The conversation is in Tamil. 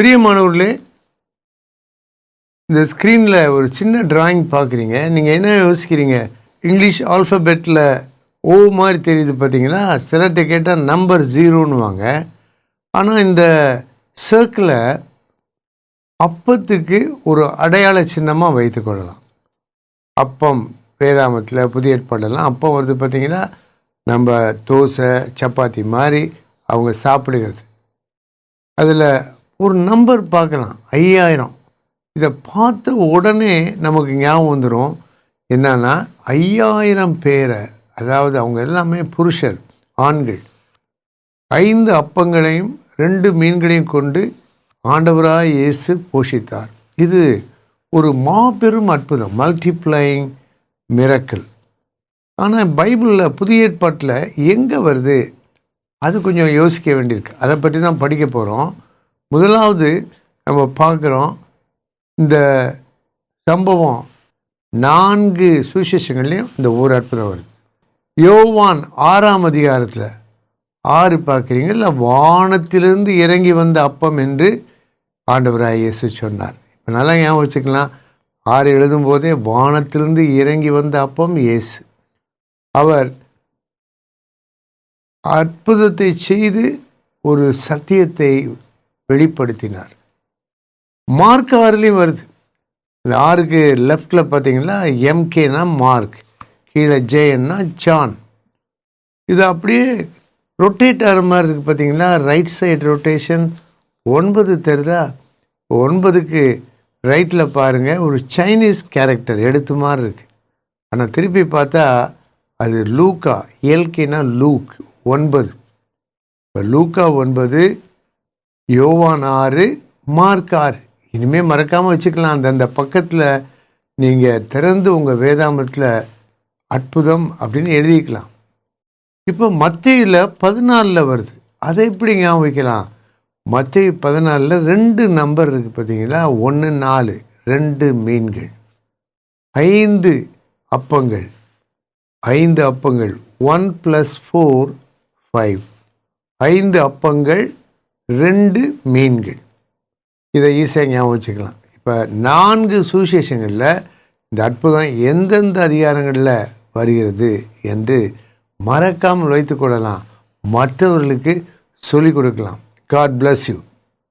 பிரியமானவர்களே இந்த ஸ்க்ரீனில் ஒரு சின்ன டிராயிங் பார்க்குறீங்க. நீங்கள் என்ன யோசிக்கிறீங்க? இங்கிலீஷ் ஆல்ஃபபெட்டில் ஓ மாதிரி தெரியுது பார்த்தீங்களா? சிலர்கிட்ட கேட்டால் நம்பர் ஜீரோன்னுவாங்க ஆனால் இந்த சர்க்கிளை அப்பத்துக்கு ஒரு அடையாள சின்னமாக வைத்துக்கொள்ளலாம் அப்பம் வேதாமத்தில் புதிய ஏற்பாடெல்லாம். அப்பம் வருது பார்த்திங்கன்னா நம்ம தோசை சப்பாத்தி மாதிரி அவங்க சாப்பிடுகிறது. அதில் ஒரு நம்பர் பார்க்கலாம். ஐயாயிரம். இதை பார்த்த உடனே நமக்கு ஞாபகம் வந்துடும் என்னன்னா ஐயாயிரம் பேரை அதாவது அவங்க எல்லாமே புருஷர் ஆண்கள். ஐந்து அப்பங்களையும் ரெண்டு மீன்களையும் கொண்டு ஆண்டவராக இயேசு போஷித்தார். இது ஒரு மாபெரும் அற்புதம். Multiplying miracle. ஆனால் பைபிளில் புதிய ஏற்பாட்டில் எங்கே வருது? அது கொஞ்சம் யோசிக்க வேண்டியிருக்கு. அதை பற்றி தான் படிக்க போகிறோம் முதலாவது நம்ம பார்க்குறோம் இந்த சம்பவம் நான்கு சுவிசேஷங்கள்லையும் இந்த ஒரு அற்புதம் வருது. யோவான் ஆறாம் அதிகாரத்தில் ஆறு பார்க்குறீங்கள? வானத்திலிருந்து இறங்கி வந்த அப்பம் என்று ஆண்டவராய் இயேசு சொன்னார். இப்போ நல்லா ஞாபகம் வச்சுக்கலாம். ஆறு எழுதும் போதே வானத்திலிருந்து இறங்கி வந்த அப்பம் இயேசு. அவர் அற்புதத்தை செய்து ஒரு சத்தியத்தை வெளிப்படுத்தினார். மார்க் ஆறுலேயும் வருது. இந்த ஆறுக்கு லெஃப்டில் பார்த்தீங்கன்னா எம்கேனா மார்க் கீழே ஜேஎன்னா ஜான் இது அப்படியே ரொட்டேட் ஆகிற மாதிரி இருக்குது பார்த்தீங்களா ரைட் சைடு ரொட்டேஷன் ஒன்பது தெரிதா? ஒன்பதுக்கு ரைட்டில் பாருங்கள் ஒரு சைனீஸ் கேரக்டர் எடுத்து மாதிரி இருக்குது ஆனால் திருப்பி பார்த்தா அது லூக்கா இயல்கைனா லூக் ஒன்பது. இப்போ லூக்கா ஒன்பது யோவான் ஆறு மார்க் ஆறு. இனிமேல் மறக்காமல் வச்சுக்கலாம். அந்த அந்த பக்கத்தில் நீங்கள் திறந்து உங்கள் வேதாமத்தில் அற்புதம் அப்படின்னு எழுதிக்கலாம். இப்போ மத்தியில் பதினாலில் வருது. அதை எப்படி ஞாபகம் வைக்கலாம் மத்திய பதினாலில் ரெண்டு நம்பர் இருக்குது பார்த்தீங்களா ஒன்று நாலு ரெண்டு மீன்கள். ஐந்து அப்பங்கள். ஐந்து அப்பங்கள். One plus four five. ஐந்து அப்பங்கள் ரெண்டு மீன்கள். இதை ஈஸியாக ஞாபகம் வச்சுக்கலாம். இப்போ நான்கு சுவிசேஷங்களில் இந்த அற்புதம் எந்தெந்த அதிகாரங்களில் வருகிறது என்று மறக்காமல் வைத்துக்கொள்ளலாம் மற்றவர்களுக்கு சொல்லிக் கொடுக்கலாம். God bless you